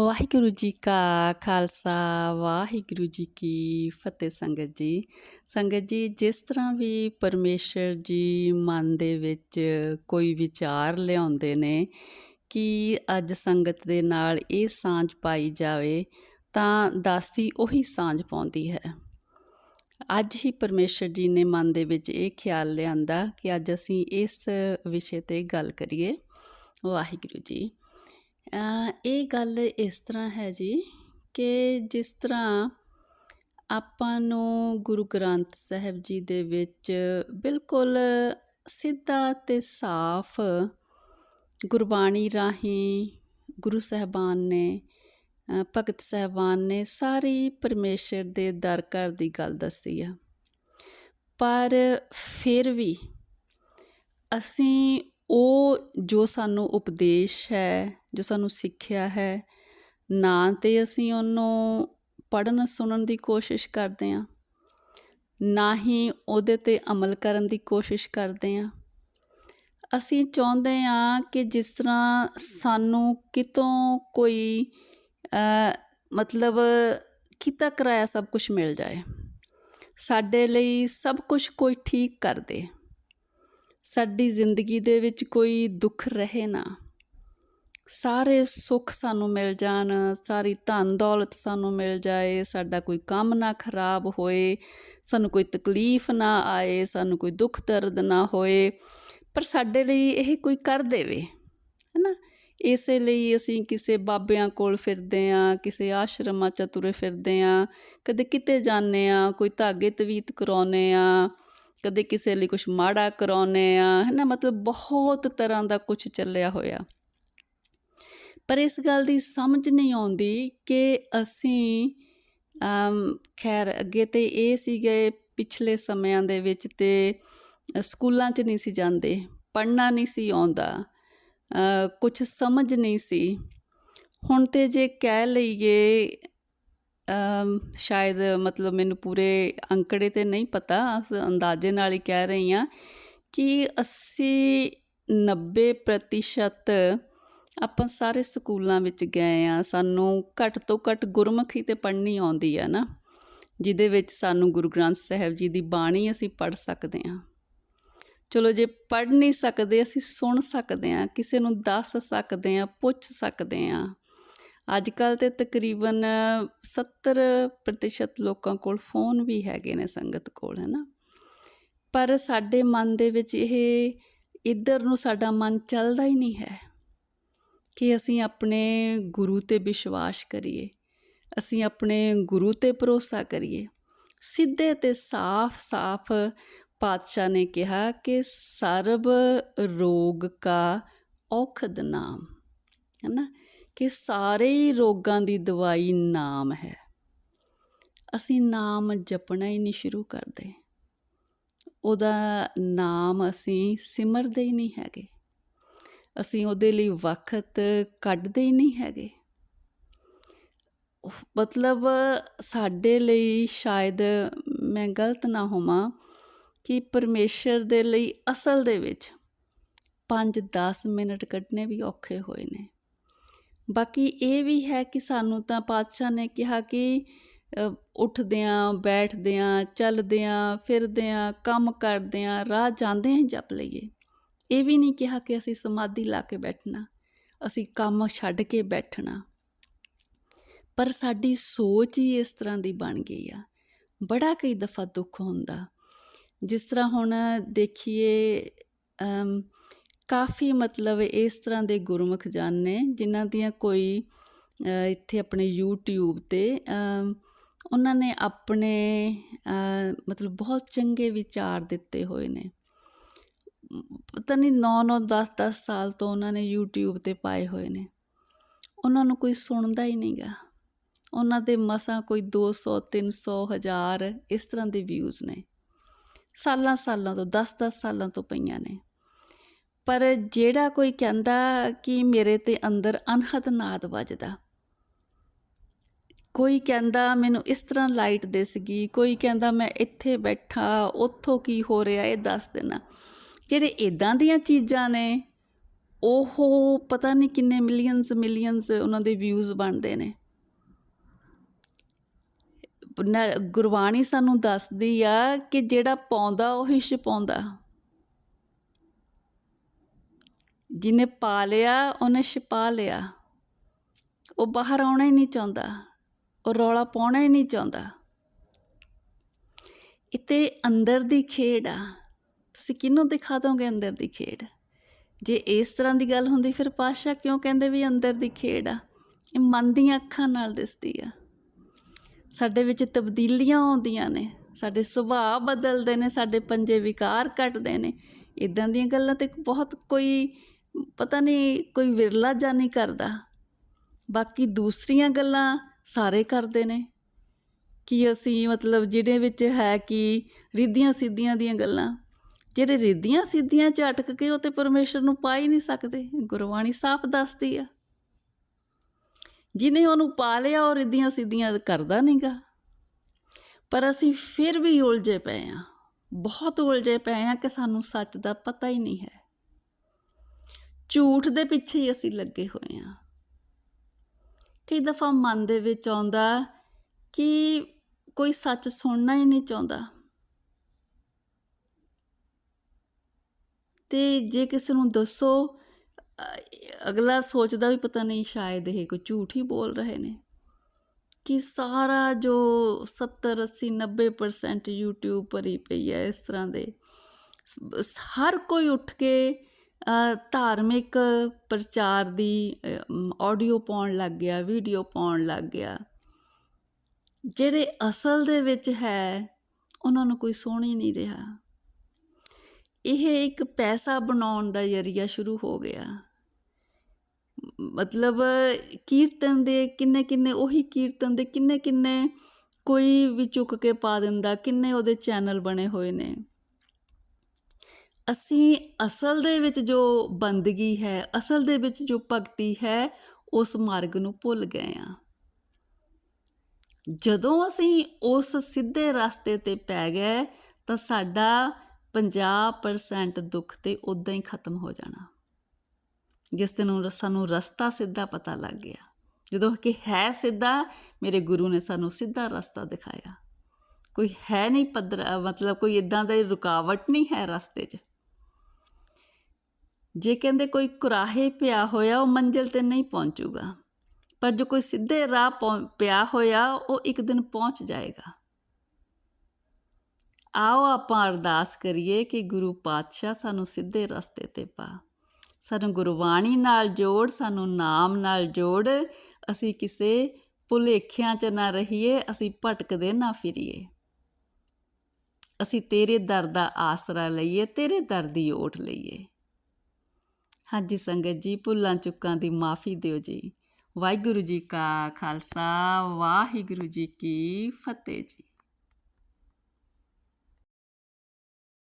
ਵਾਹਿਗੁਰੂ ਜੀ ਕਾ ਖਾਲਸਾ ਵਾਹਿਗੁਰੂ ਜੀ ਕੀ ਫਤਿਹ ਸੰਗਤ ਜੀ ਸੰਗਤ ਜੀ ਜਿਸ ਤਰ੍ਹਾਂ ਵੀ ਪਰਮੇਸ਼ਰ ਜੀ ਮਨ ਦੇ ਵਿੱਚ ਕੋਈ ਵਿਚਾਰ ਲਿਆਉਂਦੇ ਨੇ ਕਿ ਅੱਜ ਸੰਗਤ ਦੇ ਨਾਲ ਇਹ ਸਾਂਝ ਪਾਈ ਜਾਵੇ ਤਾਂ ਦਾਸੀ ਉਹੀ ਸਾਂਝ ਪਾਉਂਦੀ ਹੈ ਅੱਜ ਹੀ ਪਰਮੇਸ਼ਰ ਜੀ ਨੇ ਮਨ ਦੇ ਵਿੱਚ ਇਹ ਖਿਆਲ ਲਿਆਂਦਾ ਕਿ ਅੱਜ ਅਸੀਂ ਇਸ ਵਿਸ਼ੇ ਤੇ ਗੱਲ ਕਰੀਏ ਵਾਹਿਗੁਰੂ ਜੀ ਇਹ ਗੱਲ ਇਸ ਤਰ੍ਹਾਂ ਹੈ ਜੀ ਕਿ ਜਿਸ ਤਰ੍ਹਾਂ ਆਪਾਂ ਨੂੰ ਗੁਰੂ ਗ੍ਰੰਥ ਸਾਹਿਬ ਜੀ ਦੇ ਵਿੱਚ ਬਿਲਕੁਲ ਸਿੱਧਾ ਤੇ ਸਾਫ਼ ਗੁਰਬਾਣੀ ਰਾਹੀਂ ਗੁਰੂ ਸਾਹਿਬਾਨ ਨੇ ਭਗਤ ਸਾਹਿਬਾਨ ਨੇ ਸਾਰੀ ਪਰਮੇਸ਼ਰ ਦੇ ਦਰ ਘਰ ਦੀ ਗੱਲ ਦੱਸੀ ਆ। ਪਰ ਫਿਰ ਵੀ ਅਸੀਂ ਉਹ ਜੋ ਸਾਨੂੰ ਉਪਦੇਸ਼ ਹੈ, ਜੋ ਸਾਨੂੰ ਸਿੱਖਿਆ ਹੈ, ਨਾ ਤੇ ਅਸੀਂ ਉਹਨੂੰ ਪੜਨ ਸੁਣਨ ਦੀ ਕੋਸ਼ਿਸ਼ ਕਰਦੇ ਹਾਂ, ਨਾ ਹੀ ਉਹਦੇ ਤੇ ਅਮਲ ਕਰਨ ਦੀ ਕੋਸ਼ਿਸ਼ ਕਰਦੇ ਹਾਂ। ਅਸੀਂ ਚਾਹੁੰਦੇ ਹਾਂ ਕਿ ਜਿਸ ਤਰ੍ਹਾਂ ਸਾਨੂੰ ਕਿਤੋਂ ਕੋਈ ਮਤਲਬ ਕੀਤਾ ਕਰਾਇਆ ਸਭ ਕੁਝ ਮਿਲ ਜਾਏ, ਸਾਡੇ ਲਈ ਸਭ ਕੁਝ ਕੋਈ ਠੀਕ ਕਰ ਦੇ। ਸਾਡੀ ਜ਼ਿੰਦਗੀ ਦੇ ਵਿੱਚ ਕੋਈ ਦੁੱਖ ਰਹੇ ਨਾ। ਸਾਰੇ ਸੁੱਖ ਸਾਨੂੰ ਮਿਲ ਜਾਣ, ਸਾਰੀ ਧਨ ਦੌਲਤ ਸਾਨੂੰ ਮਿਲ ਜਾਏ, ਸਾਡਾ ਕੋਈ ਕੰਮ ਨਾ ਖਰਾਬ ਹੋਏ, ਸਾਨੂੰ ਕੋਈ ਤਕਲੀਫ ਨਾ ਆਏ, ਸਾਨੂੰ ਕੋਈ ਦੁੱਖ ਦਰਦ ਨਾ ਹੋਏ, ਪਰ ਸਾਡੇ ਲਈ ਇਹ ਕੋਈ ਕਰ ਦੇਵੇ, ਹੈਨਾ? ਇਸੇ ਲਈ ਅਸੀਂ ਕਿਸੇ ਬਾਬਿਆਂ ਕੋਲ ਫਿਰਦੇ ਆਂ ਕਿਸੇ ਆਸ਼ਰਮਾਂ 'ਚ ਤੁਰੇ ਫਿਰਦੇ ਆਂ ਕਦੇ ਕਿਤੇ ਜਾਂਦੇ ਆਂ ਕੋਈ ਧਾਗੇ ਤਵੀਤ ਕਰਾਉਨੇ ਆ ਕਦੇ ਕਿਸੇ ਲਈ ਕੁਝ ਮਾੜਾ ਕਰਾਉਨੇ ਆ, ਹੈਨਾ? ਮਤਲਬ ਬਹੁਤ ਤਰ੍ਹਾਂ ਦਾ ਕੁਝ ਚੱਲਿਆ ਹੋਇਆ। ਪਰ ਇਸ ਗੱਲ ਦੀ ਸਮਝ ਨਹੀਂ ਆਉਂਦੀ ਕਿ ਅਸੀਂ, ਅਮ, ਖੈਰ, ਅੱਗੇ ਤੇ ਇਹ ਸੀਗੇ ਪਿਛਲੇ ਸਮਿਆਂ ਦੇ ਵਿੱਚ ਤੇ ਸਕੂਲਾਂ 'ਚ ਨਹੀਂ ਸੀ ਜਾਂਦੇ, ਪੜ੍ਹਨਾ ਨਹੀਂ ਸੀ ਆਉਂਦਾ ਕੁਝ ਸਮਝ ਨਹੀਂ ਸੀ। ਹੁਣ ਤੇ ਜੇ ਕਹਿ ਲਈਏ ਸ਼ਾਇਦ ਮਤਲਬ ਮੈਨੂੰ ਪੂਰੇ ਅੰਕੜੇ ਤੇ ਨਹੀਂ ਪਤਾ, ਅਸ- ਅੰਦਾਜ਼ੇ ਨਾਲ ਹੀ ਕਹਿ ਰਹੀ ਹਾਂ ਕਿ 80 90% ਆਪਾਂ ਸਾਰੇ ਸਕੂਲਾਂ ਵਿੱਚ ਗਏ ਆ ਸਾਨੂੰ ਘੱਟ ਤੋਂ ਘੱਟ ਗੁਰਮੁਖੀ ਤੇ ਪੜ੍ਹਨੀ ਆਉਂਦੀ ਆ ਨਾ, ਜਿਹਦੇ ਵਿੱਚ ਸਾਨੂੰ ਗੁਰੂ ਗ੍ਰੰਥ ਸਾਹਿਬ ਜੀ ਦੀ ਬਾਣੀ ਅਸੀਂ ਪੜ੍ਹ ਸਕਦੇ ਹਾਂ। ਚਲੋ ਜੇ ਪੜ੍ਹ ਨਹੀਂ ਸਕਦੇ, ਅਸੀਂ ਸੁਣ ਸਕਦੇ ਹਾਂ, ਕਿਸੇ ਨੂੰ ਦੱਸ ਸਕਦੇ ਹਾਂ, ਪੁੱਛ ਸਕਦੇ ਹਾਂ। ਅੱਜ ਕੱਲ ਤੇ ਤਕਰੀਬਨ 70% ਲੋਕਾਂ ਕੋਲ ਫੋਨ ਵੀ ਹੈਗੇ ਨੇ ਸੰਗਤ ਕੋਲ, ਹੈ ਨਾ? ਪਰ ਸਾਡੇ ਮਨ ਦੇ ਵਿੱਚ ਇਹ ਇੱਧਰ ਨੂੰ ਸਾਡਾ ਮਨ ਚੱਲਦਾ ਹੀ ਨਹੀਂ ਹੈ ਕਿ ਅਸੀਂ ਆਪਣੇ ਗੁਰੂ ਤੇ ਵਿਸ਼ਵਾਸ ਕਰੀਏ, ਅਸੀਂ ਆਪਣੇ ਗੁਰੂ ਤੇ ਭਰੋਸਾ ਕਰੀਏ। ਸਿੱਧੇ ਤੇ ਸਾਫ਼-ਸਾਫ਼ ਪਾਤਸ਼ਾਹ ਨੇ ਕਿਹਾ ਕਿ ਸਰਬ ਰੋਗ ਕਾ ਔਖਦ ਨਾਮ, ਹੈ ਨਾ? ਕਿ ਸਾਰੇ ਹੀ ਰੋਗਾਂ ਦੀ ਦਵਾਈ ਨਾਮ ਹੈ। ਅਸੀਂ ਨਾਮ ਜਪਣਾ ਹੀ ਨਹੀਂ ਸ਼ੁਰੂ ਕਰਦੇ। ਉਹਦਾ ਨਾਮ ਅਸੀਂ ਸਿਮਰਦੇ ਹੀ ਨਹੀਂ ਹੈਗੇ। ਅਸੀਂ ਉਹਦੇ ਲਈ ਵਕਤ ਕੱਢਦੇ ਹੀ ਨਹੀਂ ਹੈਗੇ। ਮਤਲਬ ਸਾਡੇ ਲਈ ਸ਼ਾਇਦ ਮੈਂ ਗਲਤ ਨਾ ਹੋਵਾਂ ਕਿ ਪਰਮੇਸ਼ਰ ਦੇ ਲਈ ਅਸਲ ਦੇ ਵਿੱਚ 5-10 ਮਿੰਟ ਕੱਢਣੇ ਵੀ ਔਖੇ ਹੋਏ ਨੇ। ਬਾਕੀ ਇਹ ਵੀ ਹੈ ਕਿ ਸਾਨੂੰ ਤਾਂ ਪਾਤਸ਼ਾਹ ਨੇ ਕਿਹਾ ਕਿ ਉੱਠਦਿਆਂ, ਬੈਠਦਿਆਂ, ਚੱਲਦਿਆਂ, ਫਿਰਦਿਆਂ, ਕੰਮ ਕਰਦਿਆਂ ਰਾਹ ਜਾਂਦੇ ਹੀ ਜਪ ਲਈਏ। ਇਹ ਵੀ ਨਹੀਂ ਕਿਹਾ ਕਿ ਅਸੀਂ ਸਮਾਧੀ ਲਾ ਕੇ ਬੈਠਣਾ, ਅਸੀਂ ਕੰਮ ਛੱਡ ਕੇ ਬੈਠਣਾ। ਪਰ ਸਾਡੀ ਸੋਚ ਹੀ ਇਸ ਤਰ੍ਹਾਂ ਦੀ ਬਣ ਗਈ ਆ। ਬੜਾ ਕਈ ਦਫਾ ਦੁੱਖ ਹੁੰਦਾ। ਜਿਸ ਤਰ੍ਹਾਂ ਹੁਣ ਦੇਖੀਏ ਕਾਫੀ ਮਤਲਬ ਇਸ ਤਰ੍ਹਾਂ ਦੇ ਗੁਰਮੁਖ ਜਨ ਨੇ, ਜਿਨ੍ਹਾਂ ਦੀਆਂ ਕੋਈ ਇੱਥੇ ਆਪਣੇ YouTube ਤੇ ਉਹਨਾਂ ਨੇ ਆਪਣੇ ਮਤਲਬ ਬਹੁਤ ਚੰਗੇ ਵਿਚਾਰ ਦਿੱਤੇ ਹੋਏ ਨੇ। ਪਤਾ ਨਹੀਂ 9-9 10-10 ਸਾਲ ਤੋਂ ਉਹਨਾਂ ਨੇ YouTube ਤੇ ਪਾਏ ਹੋਏ ਨੇ। ਉਹਨਾਂ ਨੂੰ ਕੋਈ ਸੁਣਦਾ ਹੀ ਨਹੀਂਗਾ ਉਹਨਾਂ ਦੇ ਮਸਾਂ ਕੋਈ 200 300 ਹਜ਼ਾਰ ਇਸ ਤਰ੍ਹਾਂ ਦੇ ਵਿਊਜ਼ ਨੇ। ਸਾਲਾਂ ਸਾਲਾਂ ਤੋਂ 10-10 ਸਾਲਾਂ ਤੋਂ ਪਈਆਂ ਨੇ। ਪਰ ਜਿਹੜਾ ਕੋਈ ਕਹਿੰਦਾ ਕਿ ਮੇਰੇ ਤੇ ਅੰਦਰ ਅਨਹਦ ਨਾਦ ਵੱਜਦਾ। ਕੋਈ ਕਹਿੰਦਾ ਮੈਨੂੰ ਇਸ ਤਰ੍ਹਾਂ ਲਾਈਟ ਦਿਸਗੀ ਕੋਈ ਕਹਿੰਦਾ ਮੈਂ ਇੱਥੇ ਬੈਠਾ, ਉੱਥੋਂ ਕੀ ਹੋ ਰਿਹਾ ਇਹ ਦੱਸ ਦੇਣਾ। ਜਿਹੜੇ ਇਦਾਂ ਦੀਆਂ ਚੀਜ਼ਾਂ ਨੇ, ਉਹ ਪਤਾ ਨਹੀਂ ਕਿੰਨੇ ਮਿਲੀਅਨਸ ਮਿਲੀਅਨਸ ਉਹਨਾਂ ਦੇ ਵਿਊਜ਼ ਬਣਦੇ ਨੇ। ਗੁਰਬਾਣੀ ਸਾਨੂੰ ਦੱਸਦੀ ਆ ਕਿ ਜਿਹੜਾ ਪਾਉਂਦਾ ਉਹੀ ਛਪਾਉਂਦਾ। ਜਿਹਨੇ ਪਾ ਲਿਆ, ਉਹਨੇ ਛਪਾ ਲਿਆ। ਉਹ ਬਾਹਰ ਆਉਣਾ ਹੀ ਨਹੀਂ ਚਾਹੁੰਦਾ। ਉਹ ਰੌਲਾ ਪਾਉਣਾ ਹੀ ਨਹੀਂ ਚਾਹੁੰਦਾ। ਇਤੇ ਅੰਦਰ ਦੀ ਖੇਡ ਆ। ਤੁਸੀਂ ਕਿਹਨੂੰ ਦਿਖਾ ਦੋਗੇ ਅੰਦਰ ਦੀ ਖੇਡ? ਜੇ ਇਸ ਤਰ੍ਹਾਂ ਦੀ ਗੱਲ ਹੁੰਦੀ ਫਿਰ ਪਾਸ਼ਾ ਕਿਉਂ ਕਹਿੰਦੇ ਵੀ ਅੰਦਰ ਦੀ ਖੇਡ ਆ? ਇਹ ਮਨ ਦੀਆਂ ਅੱਖਾਂ ਨਾਲ ਦਿਸਦੀ ਆ। ਸਾਡੇ ਵਿੱਚ ਤਬਦੀਲੀਆਂ ਆਉਂਦੀਆਂ ਨੇ। ਸਾਡੇ ਸੁਭਾਅ ਬਦਲਦੇ ਨੇ, ਸਾਡੇ ਪੰਜੇ ਵਿਕਾਰ ਘਟਦੇ ਨੇ। ਇਦਾਂ ਦੀਆਂ ਗੱਲਾਂ ਤੇ ਬਹੁਤ ਕੋਈ ਪਤਾ ਨਹੀਂ ਕੋਈ ਵਿਰਲਾ ਜਾਂ ਨਹੀਂ ਕਰਦਾ। ਬਾਕੀ ਦੂਸਰੀਆਂ ਗੱਲਾਂ ਸਾਰੇ ਕਰਦੇ ਨੇ। ਕਿ ਅਸੀਂ ਮਤਲਬ ਜਿਹਦੇ ਵਿੱਚ ਹੈ ਕਿ ਰਿੱਧੀਆਂ ਸਿੱਧੀਆਂ ਦੀਆਂ ਗੱਲਾਂ। ਜਿਹੜੇ ਰਿੱਧੀਆਂ ਸਿੱਧੀਆਂ ਚ ਅਟਕ ਕੇ ਉਹ ਤੇ ਪਰਮੇਸ਼ਰ ਨੂੰ ਪਾ ਹੀ ਨਹੀਂ ਸਕਦੇ, ਗੁਰਬਾਣੀ ਸਾਫ਼ ਦੱਸਦੀ ਆ। ਜਿਹਨੇ ਉਹਨੂੰ ਪਾ ਲਿਆ ਉਹ ਰਿੱਧੀਆਂ ਸਿੱਧੀਆਂ ਕਰਦਾ ਨਹੀਂਗਾ। ਪਰ ਅਸੀਂ ਫਿਰ ਵੀ ਉਲਝੇ ਪਏ ਆ। ਬਹੁਤ ਉਲਝੇ ਪਏ ਆ ਕਿ ਸਾਨੂੰ ਸੱਚ ਦਾ ਪਤਾ ਹੀ ਨਹੀਂ ਹੈ। ਝੂਠ ਦੇ ਪਿੱਛੇ ਹੀ ਅਸੀਂ ਲੱਗੇ ਹੋਏ ਆ ਕਈ ਦਫਾ ਮਨ ਦੇ ਵਿੱਚ ਆਉਂਦਾ ਕਿ ਕੋਈ ਸੱਚ ਸੁਣਨਾ ਹੀ ਨਹੀਂ ਚਾਹੁੰਦਾ। ਤੇ ਜੇ ਕਿਸੇ ਨੂੰ ਦੱਸੋ ਅਗਲਾ ਸੋਚਦਾ ਵੀ ਪਤਾ ਨਹੀਂ ਸ਼ਾਇਦ ਇਹ ਕੋਈ ਝੂਠ ਹੀ ਬੋਲ ਰਹੇ ਨੇ। ਕਿ ਸਾਰਾ ਜੋ 70 80 90% YouTube ਭਰੀ ਪਈ ਹੈ ਇਸ ਤਰ੍ਹਾਂ ਦੇ ਹਰ ਕੋਈ ਉੱਠ ਕੇ ਧਾਰਮਿਕ ਪ੍ਰਚਾਰ ਦੀ ਆਡੀਓ ਪਾਉਣ ਲੱਗ ਗਿਆ ਵੀਡੀਓ ਪਾਉਣ ਲੱਗ ਗਿਆ। ਜਿਹੜੇ ਅਸਲ ਦੇ ਵਿੱਚ ਹੈ, ਉਹਨਾਂ ਨੂੰ ਕੋਈ ਸੁਣ ਹੀ ਨਹੀਂ ਰਿਹਾ। ਇਹ ਇੱਕ ਪੈਸਾ ਬਣਾਉਣ ਦਾ ਜਰੀਆ ਸ਼ੁਰੂ ਹੋ ਗਿਆ। ਮਤਲਬ ਕੀਰਤਨ ਦੇ ਕਿੰਨੇ ਕਿੰਨੇ ਉਹੀ ਕੀਰਤਨ ਦੇ ਕਿੰਨੇ ਕਿੰਨੇ ਕੋਈ ਵੀ ਚੁੱਕ ਕੇ ਪਾ ਦਿੰਦਾ, ਕਿੰਨੇ ਉਹਦੇ ਚੈਨਲ ਬਣੇ ਹੋਏ ਨੇ। ਅਸੀਂ ਅਸਲ ਦੇ ਵਿੱਚ ਜੋ ਬੰਦਗੀ ਹੈ, ਅਸਲ ਦੇ ਵਿੱਚ ਜੋ ਭਗਤੀ ਹੈ, ਉਸ ਮਾਰਗ ਨੂੰ ਭੁੱਲ ਗਏ ਆ ਜਦੋਂ ਅਸੀਂ ਉਸ ਸਿੱਧੇ ਰਸਤੇ ਤੇ ਪੈ ਗਏ, ਤਾਂ ਸਾਡਾ 50% ਦੁੱਖ ਤੇ ਉਦਾਂ ਹੀ ਖਤਮ ਹੋ ਜਾਣਾ। ਜਿਸ ਦਿਨ ਨੂੰ ਸਾਨੂੰ ਰਸਤਾ ਸਿੱਧਾ ਪਤਾ ਲੱਗ ਗਿਆ। ਜਦੋਂ ਕਿ ਹੈ ਸਿੱਧਾ, ਮੇਰੇ ਗੁਰੂ ਨੇ ਸਾਨੂੰ ਸਿੱਧਾ ਰਸਤਾ ਦਿਖਾਇਆ। ਕੋਈ ਹੈ ਨਹੀਂ ਪੱਧਰਾ, ਮਤਲਬ ਕੋਈ ਇਦਾਂ ਦੀ ਰੁਕਾਵਟ ਨਹੀਂ ਹੈ ਰਸਤੇ 'ਚ। ਜੇ ਕਹਿੰਦੇ ਕੋਈ ਕੁਰਾਹੇ ਪਿਆ ਹੋਇਆ, ਉਹ ਮੰਜ਼ਿਲ ਤੇ ਨਹੀਂ ਪਹੁੰਚੂਗਾ। ਪਰ ਜੋ ਕੋਈ ਸਿੱਧੇ ਰਾਹ ਪਹੁੰ- ਪਿਆ ਹੋਇਆ, ਉਹ ਇੱਕ ਦਿਨ ਪਹੁੰਚ ਜਾਏਗਾ। ਆਓ ਆਪਾਂ ਅਰਦਾਸ ਕਰੀਏ ਕਿ ਗੁਰੂ ਪਾਤਸ਼ਾਹ ਸਾਨੂੰ ਸਿੱਧੇ ਰਸਤੇ ਤੇ ਪਾ। ਸਾਨੂੰ ਗੁਰਬਾਣੀ ਨਾਲ ਜੋੜ, ਸਾਨੂੰ ਨਾਮ ਨਾਲ ਜੋੜ। ਅਸੀਂ ਕਿਸੇ ਭੁਲੇਖਿਆਂ 'ਚ ਨਾ ਰਹੀਏ, ਅਸੀਂ ਭਟਕਦੇ ਨਾ ਫਿਰੀਏ। ਅਸੀਂ ਤੇਰੇ ਦਰ ਦਾ ਆਸਰਾ ਲਈਏ, ਤੇਰੇ ਦਰ ਦੀ ਓਟ ਲਈਏ। ਹਾਂਜੀ ਸੰਗਤ ਜੀ, ਭੁੱਲਾਂ ਚੁੱਕਾਂ ਦੀ ਮਾਫੀ ਦਿਓ ਜੀ। ਵਾਹਿਗੁਰੂ ਜੀ ਕਾ ਖਾਲਸਾ, ਵਾਹਿਗੁਰੂ ਜੀ ਕੀ ਫਤਿਹ ਜੀ।